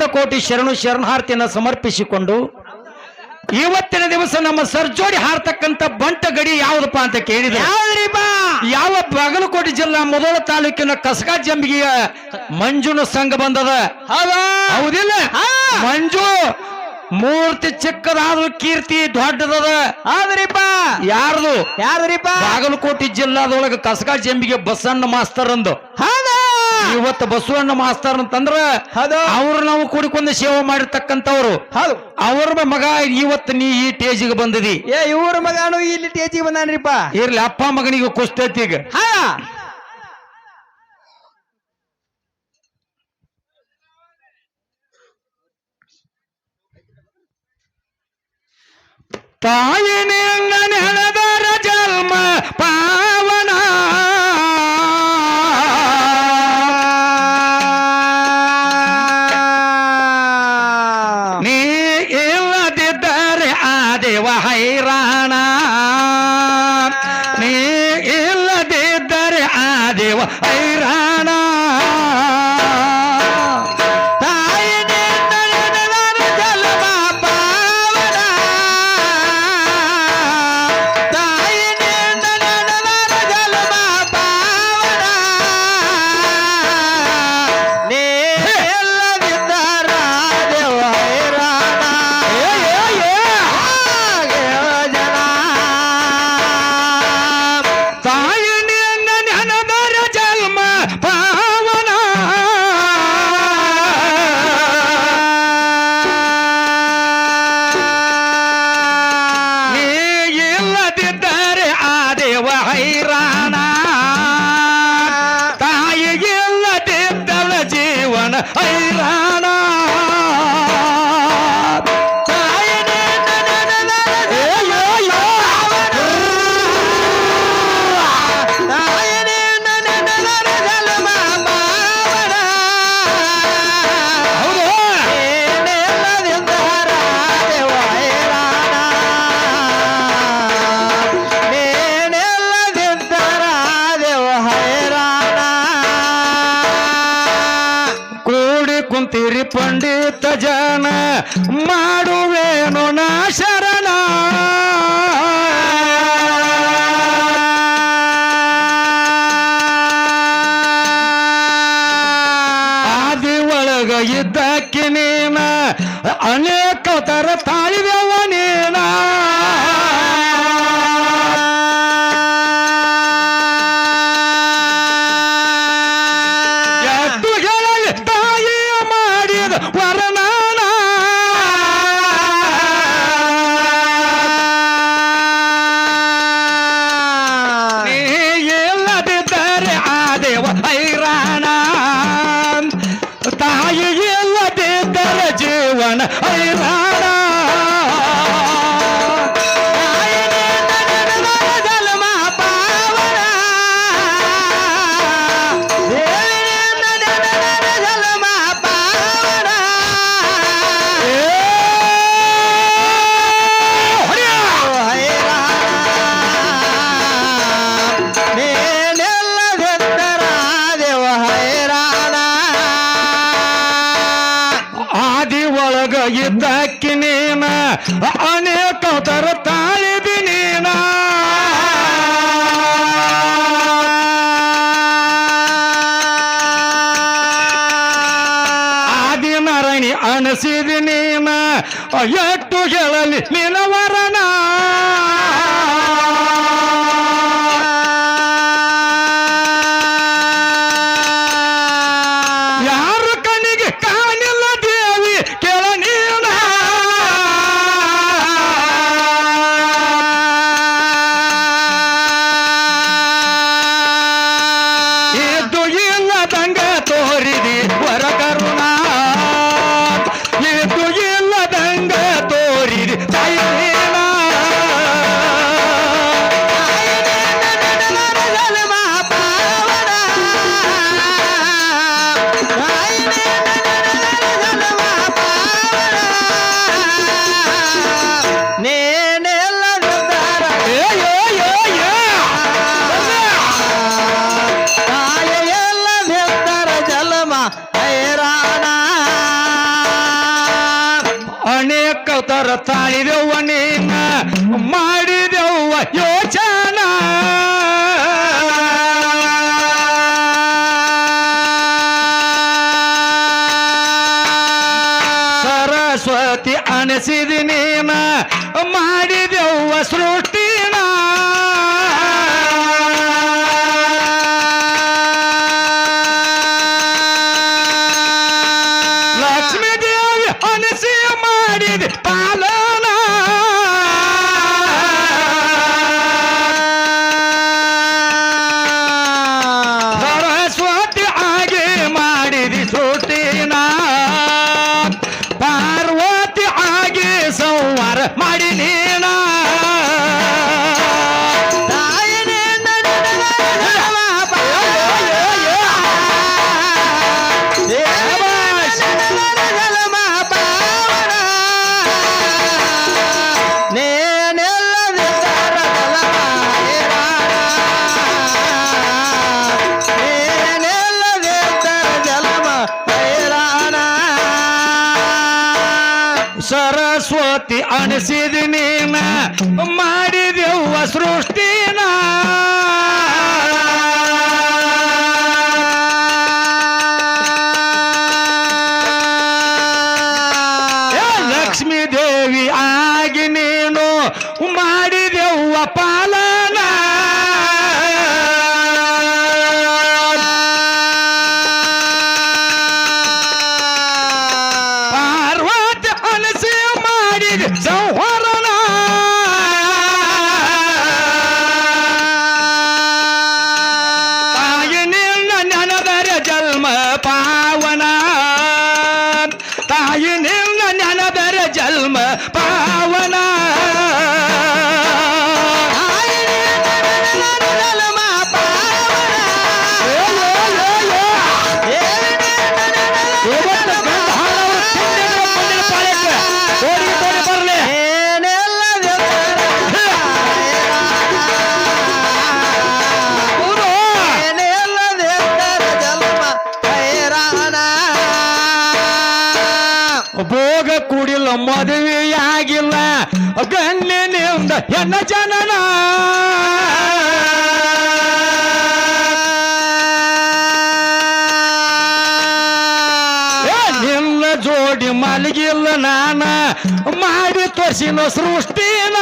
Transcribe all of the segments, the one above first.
ಅನಂತ ಕೋಟಿ ಶರಣು ಶರಣಾರ್ಥಿಯನ್ನು ಸಮರ್ಪಿಸಿಕೊಂಡು ಇವತ್ತಿನ ದಿವಸ ನಮ್ಮ ಸರ್ಜೋಡಿ ಹಾರ್ತಕ್ಕಂಥ ಬಂಟ ಗಡಿ ಯಾವುದಪ್ಪ ಅಂತ ಕೇಳಿದ್ರೆ ಯಾವ್ದ್ರಿಪ್ಪ? ಯಾವ ಬಾಗಲಕೋಟೆ ಜಿಲ್ಲಾ ಮೊದಲ ತಾಲೂಕಿನ ಕಸಗಾ ಜಂಬಿಗೆಯ ಮಂಜುನ ಸಂಘ ಬಂದದ? ಹೌದಾ? ಹೌದಿಲ್ಲ. ಮಂಜು ಮೂರ್ತಿ ಚಿಕ್ಕದಾದ ಕೀರ್ತಿ ದೊಡ್ಡದದ. ಆದ್ರಿಪ್ಪ ಯಾರ್ದು? ಯಾವ್ದ್ರಿಪ್ಪ ಬಾಗಲಕೋಟೆ ಜಿಲ್ಲಾದೊಳಗ ಕಸಗಾ ಜಂಬಿಗೆ ಬಸಣ್ಣ ಮಾಸ್ತರ್ ಅಂದು. ಹೌದಾ? ಇವತ್ತು ಬಸವಣ್ಣ ಮಾಸ್ತರ್ ಅಂತಂದ್ರ ಅವ್ರು ನಾವು ಕೂಡಿಕೊಂಡು ಸೇವೆ ಮಾಡಿರ್ತಕ್ಕಂಥವ್ರು. ಅವ್ರ ಮಗ ಇವತ್ತು ನೀ ಈ ಟೇಜಿಗೆ ಬಂದದಿ. ಏ ಇವ್ರ ಮಗನು ಇಲ್ಲಿ ಟೇಜಿಗೆ ಬಂದಾನ್ರಿಪ್ಪ. ಇರ್ಲಿ ಅಪ್ಪ ಮಗನಿಗೆ ಕುಸ್ತೈತಿ ಈಗ. ತಾಯಿನೇ ನೆನೆದರ ಜನ್ಮ ಪಾವನ. ದೇವ ಹೈರಾಣ ಅನೇಕ ತರ ತಾಳಿದಿ ನೀನ ಆದಿ ನರಣಿ ಅನಸಿದಿ ನೀನ ಎಷ್ಟು ಹೇಳಲಿ ನಿನವರನ. மணி மாடி ಗತಿ ಅನಿಸಿದಿನ ಮಾಡಿದೆವ್ವ ಸೃಷ್ಟಿನ. ಲಕ್ಷ್ಮೀ ದೇವಿ ಆಗಿ ನೀನು ಮಾಡಿದೆವ್ವ ಪಾಲ ಗಣ್ಯನಿಂದ ಎನ್ನ ಜನನ? ನಿನ್ನ ಜೋಡಿ ಮಲಗಿಲ್ಲ ನಾನ ಮಾಡಿ ತೋರಿಸಿನ ಸೃಷ್ಟಿನ.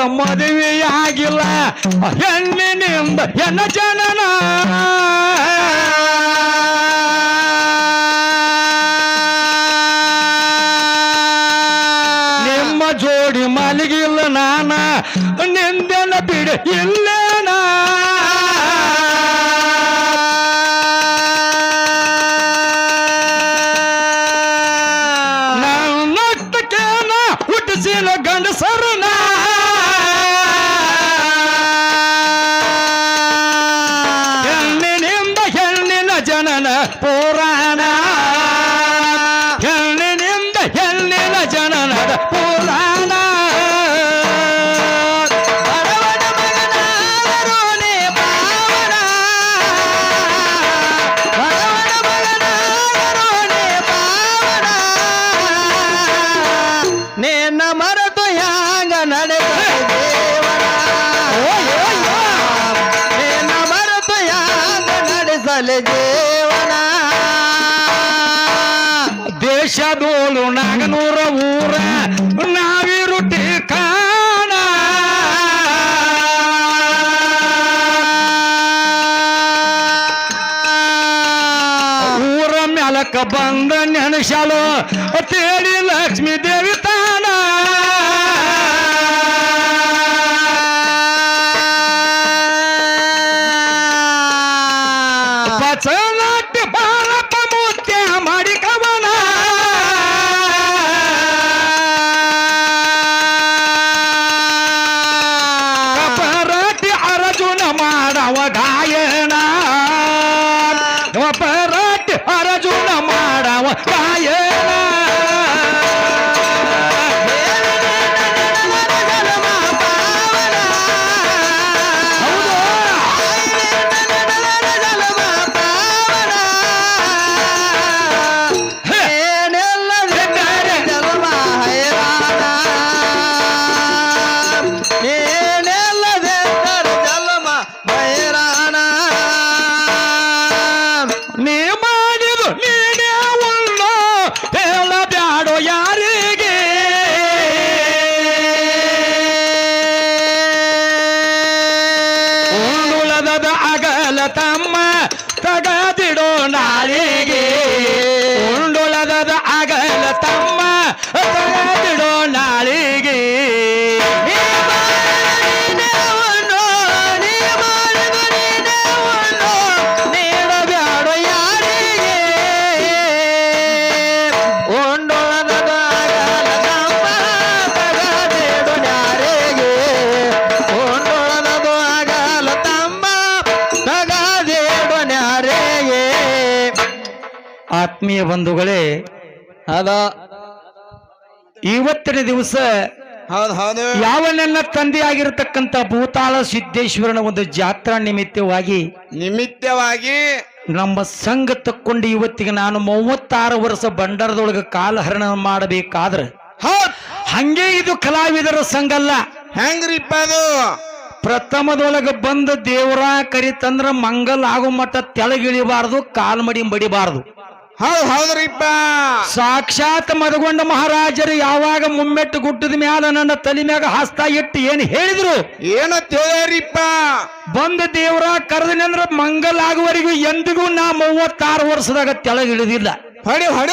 ಮದುವೆಯಾಗಿಲ್ಲ. ಆಗಿಲ್ಲ ಹೆಣ್ಣಿನಿಂದ ಹೆಣ್ಣ ಜನನ. ನಿಮ್ಮ ಜೋಡಿ ಮಲಗಿಲ್ಲ ನಾನ. ನಿಂದೆನ ಬಿಡ ಇಲ್ಲ. ಜೀವನ ದೇಶದೋಳು ನಾಗನೂರ ಊರ ನಾವಿರುಟಿ ಕಾಣ ಊರ ಮ್ಯಾಲಕ ಬಂದ ನೆನಶಾಲು ತೇಡಿ ಲಕ್ಷ್ಮೀ ದೇವಿ ತಾ Yeah. ಆತ್ಮೀಯ ಬಂಧುಗಳೇ ಅದ ಇವತ್ತಿನ ದಿವಸ ಯಾವ ನನ್ನ ತಂದೆಯಾಗಿರತಕ್ಕಂತ ಭೂತಾಳ ಸಿದ್ದೇಶ್ವರನ ಒಂದು ಜಾತ್ರಾ ನಿಮಿತ್ತವಾಗಿ ನಿಮಿತ್ತವಾಗಿ ನಮ್ಮ ಸಂಘ ತಕ್ಕೊಂಡು ಇವತ್ತಿಗೆ ನಾನು ಮೂವತ್ತಾರು ವರ್ಷ ಬಂಡಾರದೊಳಗೆ ಕಾಲಹರಣ ಮಾಡಬೇಕಾದ್ರೆ ಹಂಗೆ ಇದು ಕಲಾವಿದರ ಸಂಘ ಅಲ್ಲ. ಹೆಂಗ್ರಿಪ್ಪ ಅದು? ಪ್ರಥಮದೊಳಗೆ ಬಂದ ದೇವರ ಕರಿತಂದ್ರ ಮಂಗಲ್ ಆಗೋ ಮಟ್ಟ ತೆಳಗಿಳಿಬಾರದು ಕಾಲ್ ಮಡಿ ಬಡಿಬಾರದು ಹೌದ್ ಹೌದ್ರಿಪ್ಪ ಸಾಕ್ಷಾತ್ ಮದಗೊಂಡ ಮಹಾರಾಜರು ಯಾವಾಗ ಮುಮ್ಮೆಟ್ಟು ಗುಡ್ಡದ ಮ್ಯಾಲ ನನ್ನ ತಲೆ ಮ್ಯಾಗ ಹಸ್ತ ಇಟ್ಟು ಏನ್ ಹೇಳಿದ್ರು? ಏನ ಹೇಳ್ಯಾರಿಪ್ಪ ಬಂದ ದೇವರ ಕರೆದನಂದ್ರ ಮಂಗಲ್ ಆಗುವವರೆಗೂ ಎಂದಿಗೂ ನಾ ಮೂವತ್ತಾರು ವರ್ಷದಾಗ ತೆಳಗಿಳಿದಿಲ್ಲ. ಹೊಡಿ ಹೊಡ!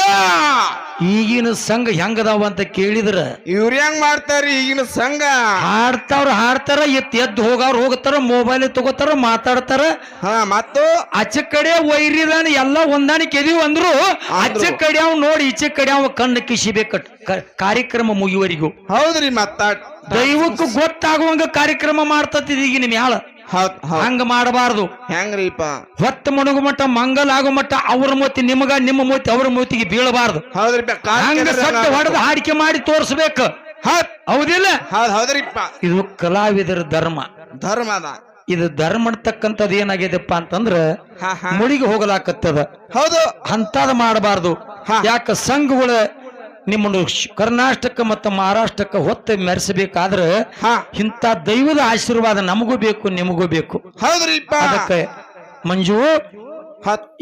ಈಗಿನ ಸಂಘ ಹೆಂಗದಾವ ಅಂತ ಕೇಳಿದ್ರ ಇವ್ರ ಹೆಂಗ್ ಮಾಡ್ತಾರಿ ಈಗಿನ ಸಂಘ? ಹಾಡ್ತಾವ್ರ ಹಾಡ್ತಾರ ಎತ್ ಎದ್ದು ಹೋಗವ್ರು ಹೋಗ್ತಾರ ಮೊಬೈಲ್ ತಗೋತಾರ ಮಾತಾಡ್ತಾರ. ಹಾ ಮತ್ತು? ಅಚ್ಚ ಕಡೆ ವೈರಿದಾನ ಎಲ್ಲ ಹೊಂದಾಣಿಕೆ ಇದೀವಿ ಅಂದ್ರು ಆಚೆ ಕಡೆ ಅವ್ ನೋಡಿ ಈಚೆ ಕಡೆ ಅವ ಕಣ್ಣು ಕಿಸಿಬೇಕ ಕಾರ್ಯಕ್ರಮ ಮುಗಿಯುವರಿಗೂ ಹೌದ್ರಿ ಮತ್ತ. ದೈವಕ್ಕೂ ಗೊತ್ತಾಗುವಂಗ ಕಾರ್ಯಕ್ರಮ ಮಾಡ್ತತಿದ್ ಈಗಿನ ಹೌದ್ ಹಂಗ ಮಾಡಬಾರದು. ಹೆಂಗ್ರಿಪ್ಪ? ಹೊತ್ತ ಮುಣುಗು ಮಟ್ಟ ಮಂಗಲ್ ಆಗೋ ಮಟ್ಟ ಅವ್ರ ಮೂತಿ ನಿಮಗ ನಿಮ್ಮ ಮೂತಿ ಅವ್ರ ಮೂತಿಗೆ ಬೀಳಬಾರ್ದು. ಹಂಗ ಸಟ್ಟ. ಹೊಡೆದು ಹಾಡಿಕೆ ಮಾಡಿ ತೋರಿಸ್ಬೇಕು. ಹೌದ್. ಹೌದಿಲ್ಲ? ಹೌದ್ ಹೌದ್ರಿಪ್ಪ. ಇದು ಕಲಾವಿದರ ಧರ್ಮ. ಧರ್ಮ ಅದ. ಇದು ಧರ್ಮ ಅಂತಕ್ಕಂಥದ್ದು ಏನಾಗಿದೆಪ್ಪ ಅಂತಂದ್ರ ಮುಳಿಗೆ ಹೋಗಲಾಕತ್ತದ. ಹೌದು. ಅಂತದ ಮಾಡಬಾರ್ದು. ಯಾಕ ಸಂಘಗಳ ನಿಮ್ಮನ್ನು ಕರ್ನಾಟಕ ಮತ್ತು ಮಹಾರಾಷ್ಟ್ರಕ್ಕೆ ಹೊತ್ತು ಮೆರೆಸಬೇಕಾದ್ರೆ ಹಾ. ಇಂಥ ದೈವದ ಆಶೀರ್ವಾದ ನಮಗೂ ಬೇಕು ನಿಮಗೂ ಬೇಕು. ಹೌದ್ರಿಪ್ಪ. ಅದಕ್ಕೆ ಮಂಜು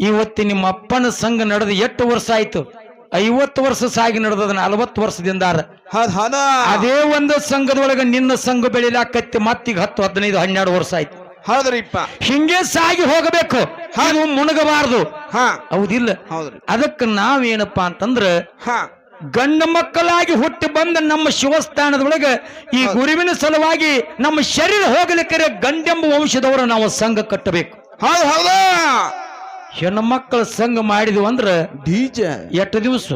ಇವತ್ತು ನಿಮ್ಮ ಅಪ್ಪನ ಸಂಘ ನಡೆದು ಎಷ್ಟು ವರ್ಷ ಆಯ್ತು? ಐವತ್ತು ವರ್ಷ ಸಾಗಿ ನಡೆದದ ನಲವತ್ತು ವರ್ಷದಿಂದ ಅದೇ ಒಂದು ಸಂಘದೊಳಗೆ ನಿನ್ನ ಸಂಘ ಬೆಳಿಲಾಕತ್ತಿ ಮತ್ತೀಗ ಹತ್ತು ಹದಿನೈದು ಹನ್ನೆರಡು ವರ್ಷ ಆಯ್ತು. ಹೌದ್ರಿಪ್ಪ. ಹಿಂಗೆ ಸಾಗಿ ಹೋಗಬೇಕು. ಮುಣಗಬಾರದು. ಹಾ. ಹೌದಿಲ್ಲ. ಅದಕ್ಕೆ ನಾವೇನಪ್ಪಾ ಅಂತಂದ್ರ ಹಾ. ಗಂಡ ಮಕ್ಕಳಾಗಿ ಹುಟ್ಟಿ ಬಂದ ನಮ್ಮ ಶಿವಸ್ಥಾನದೊಳಗೆ ಈ ಗುರುವಿನ ಸಲುವಾಗಿ ನಮ್ಮ ಶರೀರ ಹೋಗಲಿಕ್ಕರೆ ಗಂಡೆಂಬ ವಂಶದವರು ನಾವು ಸಂಘ ಕಟ್ಟಬೇಕು. ಹೌದು ಹೌದ. ಹೆಣ್ಣು ಮಕ್ಕಳ ಸಂಘ ಮಾಡಿದ್ವಿ ಅಂದ್ರೆ ಬೀಜ ಎಷ್ಟು ದಿವಸ?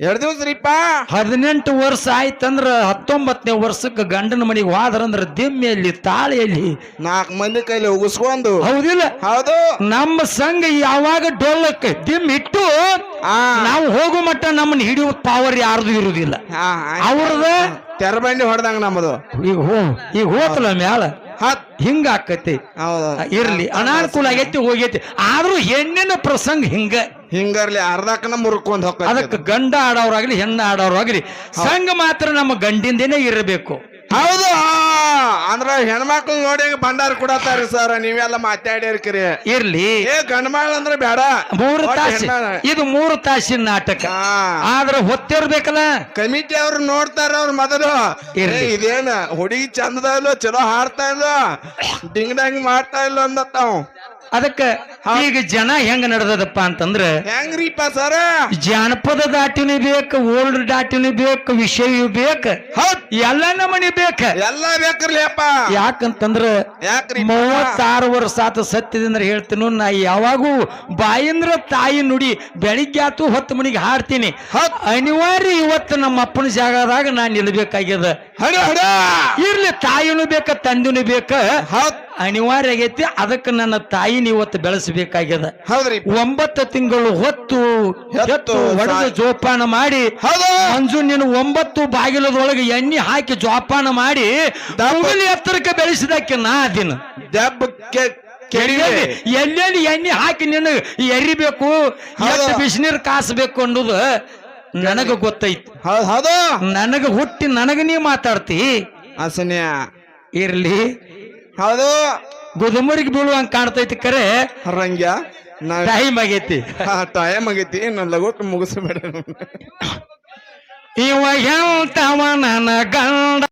ಎರಡ್ ದಿವಸ ರೀಪ ಹದಿನೆಂಟು ವರ್ಷ ಆಯ್ತಂದ್ರ ಹತ್ತೊಂಬತ್ತನೇ ವರ್ಷಕ್ಕೆ ಗಂಡನ ಮನೆಗೆ ಹೋದ್ರಂದ್ರ ದಿಮ್ಮೆಯಲ್ಲಿ ತಾಳೆಯಲ್ಲಿ. ನಾಲ್ಕ್ ಮಂದಿ ಕೈಲಿ ಉಗಿಸ್ಕೊಂಡು ಹೌದಿಲ್ಲ? ಹೌದು. ನಮ್ಮ ಸಂಘ ಯಾವಾಗ ಡೊಲ್ಲಕ್ಕೆ ದಿಮ್ ಇಟ್ಟು ಆ. ನಾವು ಹೋಗು ಮಟ್ಟ ನಮ್ಮನ್ನ ಹಿಡಿಯುವ ಪವರ್ ಯಾರ್ದು ಇರುವುದಿಲ್ಲ. ಅವ್ರದ ತೆರಬಂಡಿ ಹೊಡೆದಂಗ ನಮ್ಮದು ಈಗ ಹೋ ಈಗ ಹೋತಲ್ಲ ಮ್ಯಾಲ? ಹತ್. ಹಿಂಗ ಆಕತಿ. ಹೌದು. ಇರ್ಲಿ ಅನಾನುಕೂಲ ಆಗೈತಿ ಹೋಗೈತಿ. ಆದ್ರೂ ಹೆಣ್ಣಿನ ಪ್ರಸಂಗ ಹಿಂಗ. ಹಿಂಗರ್ಲಿ ಅರ್ಧಕ್ಕನ ಮುರ್ಕೊಂಡ್ ಹೋಗ್ತದೆ ಅದಕ್ಕೆ ಗಂಡ ಆಡೋರಾಗ್ಲಿ ಹೆಣ್ಣ ಆಡೋರಾಗ್ಲಿ ಸಂಘ ಮಾತ್ರ ನಮ್ಮ ಗಂಡಿಂದೇನೆ ಇರಬೇಕು. ಹೌದು ಅಂದ್ರ ಹೆಣ್ಮಕ್ಳು ನೋಡಿ ಭಂಡಾರ ಕೊಡತಾರಿ ಸರ್ ನೀವೆಲ್ಲ ಮಾತಾಡಿರ್ಕಿರಿ ಇರ್ಲಿ. ಏ ಗಂಡ ಮಕ್ಳು ಅಂದ್ರೆ ಬೇಡ. ಮೂರು ತಾಸಿ. ಇದು ಮೂರು ತಾಸಿನ ನಾಟಕ. ಆದ್ರೆ ಹೊತ್ತಿರ್ಬೇಕಲ್ಲ? ಕಮಿಟಿ ಅವ್ರು ನೋಡ್ತಾರ ಅವ್ರ ಮೊದಲು. ಇದೇನ ಹುಡುಗಿ ಚಂದದ ಇಲ್ಲೋ ಚಲೋ ಹಾಡ್ತಾ ಇಲ್ಲೋ ಡಿಂಗ್ ಡಂಗ್ ಮಾಡ್ತಾ ಇಲ್ಲೋ ಅಂದತ್ತಾವ್ ಅದಕ್ಕ ಈಗ ಜನ ಹೆಂಗ ನಡೆದದಪ್ಪ ಅಂತಂದ್ರ ಹೆಂಗ್ರಿಪ್ಪ ಸರ? ಜಾನಪದ ದಾಟಿನೂ ಬೇಕು ಓಲ್ಡ್ ದಾಟಿನೂ ಬೇಕು ವಿಷಯ ಬೇಕು. ಹೌದ್. ಎಲ್ಲ ನಮನಿ ಬೇಕ. ಎಲ್ಲ ಬೇಕಲ್ಲಪ್ಪ ಯಾಕಂತಂದ್ರ ಯಾಕ್ರಿ ಮೂವತ್ತಾರು ವರ್ಷ ಆತ ಸತ್ಯದಿಂದ ಹೇಳ್ತೀನು ನಾ ಯಾವಾಗೂ ಬಾಯಿಂದ್ರ ತಾಯಿ ನುಡಿ ಬೆಳಿಗ್ಗೆ ಆತು ಹೊತ್ತು ಮನಿಗೆ ಹಾಡ್ತೀನಿ. ಅನಿವಾರ್ಯ ಇವತ್ತು ನಮ್ಮ ಅಪ್ಪನ ಜಾಗದಾಗ ನಾ ನಿಲ್ಬೇಕಾಗ್ಯದ. ಇರ್ಲಿ ತಾಯಿನೂ ಬೇಕ ತಂದಿನೂ ಬೇಕ. ಅನಿವಾರ್ಯ ಆಗೈತಿ ಅದಕ್ಕೆ ನನ್ನ ತಾಯಿನ ಇವತ್ತು ಬೆಳೆಸಬೇಕಾಗ್ಯದ. ಹೌದ್ರಿ. ಒಂಬತ್ತು ತಿಂಗಳು ಹೊತ್ತು ಹೊಡೆದು ಜೋಪಾನ ಮಾಡಿ ಹೌದು. ಮಂಜು ನೀನು ಒಂಬತ್ತು ಬಾಗಿಲದೊಳಗೆ ಎಣ್ಣೆ ಹಾಕಿ ಜೋಪಾನ ಮಾಡಿ ಎತ್ತರಕ್ಕೆ ಬೆಳೆಸಿದಕ್ಕೆ ನಾ ದಿನ. ದಬ್ಬಕ್ಕೆ ಎಲ್ಲೆಲ್ಲಿ ಎಣ್ಣೆ ಹಾಕಿ ನಿನ್ನ ಎರಿಬೇಕು. ಎಷ್ಟು ಬಿಸಿನೀರು ಕಾಸಬೇಕು ಅನ್ನೋದು ನನಗ ಗೊತ್ತೈತಿ. ಹೌದ್. ನನಗ ಹುಟ್ಟಿ ನನಗ ನೀ ಮಾತಾಡ್ತಿ. ಅಸನ್ಯ ಇರ್ಲಿ. ಹೌದು. ಗುದುಮರಿಗೆ ಬೀಳುವಂಗ ಕಾಣ್ತೈತಿ ಕರೆ. ರಂಗ್ಯ. ಟೈಮ್ ಆಗೈತಿ. ಟೈಮ್ ಆಗೈತಿ. ನನ್ನ ಲಗೋಟ್ ಮುಗಿಸ್ಬೇಡ ಇವ ಹೇಳ್ತಾವ ನನ್ನ ಗಂಡ